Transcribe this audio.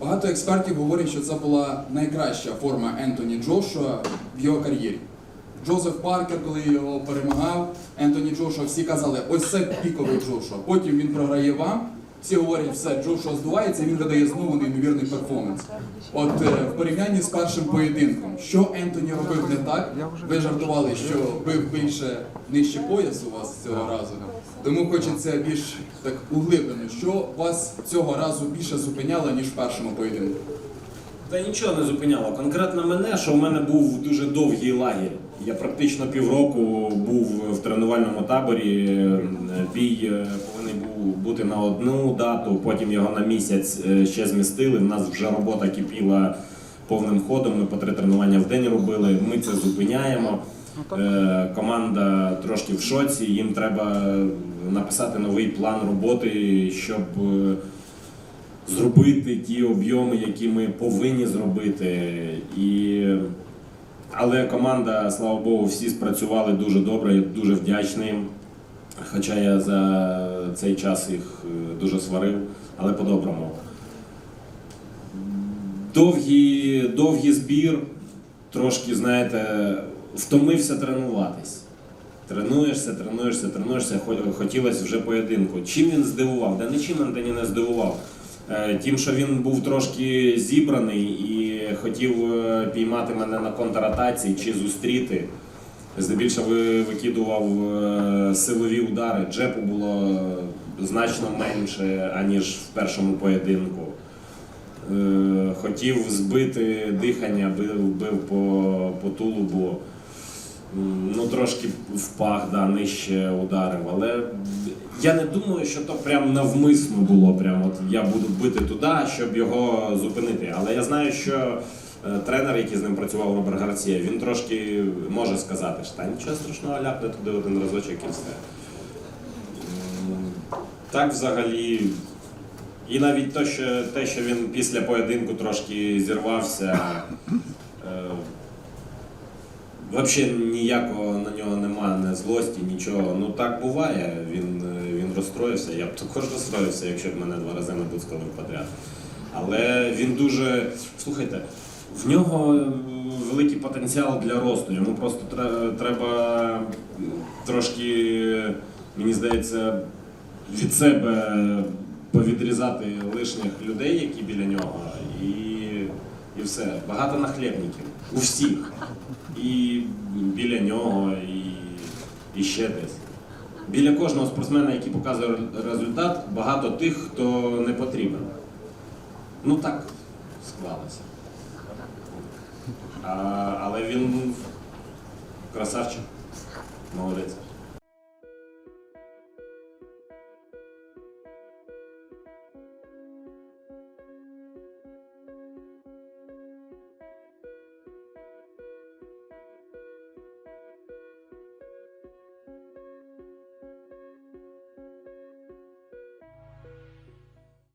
Багато експертів говорять, що це була найкраща форма Ентоні Джошуа в його кар'єрі. Джозеф Паркер, коли його перемагав, Ентоні Джошуа, всі казали, ось це піковий Джошуа. Потім він програє вам. Всі говорять, все, Джошуа здувається, він видає знову неймовірний перформанс. От е, в порівнянні з першим поєдинком, що Ентоні робив не так, ви жартували, що бив більше нижче поясу у вас цього разу. Тому хочеться більш так углиблено, що вас цього разу більше зупиняло, ніж в першому поєдинку. Та нічого не зупиняло. Конкретно мене, що в мене був дуже довгий лагерь. Я практично півроку був в тренувальному таборі. Бій е, повинен був бути на одну дату, потім його на місяць е, ще змістили. У нас вже робота кипіла повним ходом. Ми по три тренування в день робили. Ми це зупиняємо. Е, Команда трошки в шоці. Їм треба написати новий план роботи, щоб. зробити ті об'єми, які ми повинні зробити. І... Але команда, слава Богу, всі спрацювали дуже добре, я дуже вдячний. Хоча я за цей час їх е, дуже сварив, але по-доброму. Довгий, довгий збір, трошки, знаєте, втомився тренуватись. Тренуєшся, тренуєшся, тренуєшся, хотілося вже поєдинку. Чим він здивував? Да нічим Антоні не здивував. Е, Тим, що він був трошки зібраний і хотів е, піймати мене на контратації чи зустріти. Здебільшого викидував е, силові удари. Джепу було значно менше, аніж в першому поєдинку. Е, Хотів збити дихання, бив, бив по, по тулубу. Ну, трошки в пах, да, нижче ударив. Але я не думаю, що то прям навмисно було. Прям от я буду бити туди, щоб його зупинити. Але я знаю, що е, тренер, який з ним працював, Роберт Гарсія, він трошки може сказати, що та нічого страшного, ляпне туди один разочок і все. Так взагалі. І навіть те, що, те, що він після поєдинку трошки зірвався. Взагалі ніякого на нього немає, не злості, нічого. Ну так буває. Він, е, він розстроївся. Я б також розстроївся, якщо б мене два рази не пускали подряд. Але він дуже. Слухайте, в нього е, великий потенціал для росту. Йому просто треба трошки, мені здається, від себе повідрізати лишніх людей, які біля нього, і, і все. Багато нахлебників. У всіх. І, і ще десь. Біля кожного спортсмена, який показує результат, багато тих, хто не потрібен. Ну так склалося. А, але він красавчик, молодець.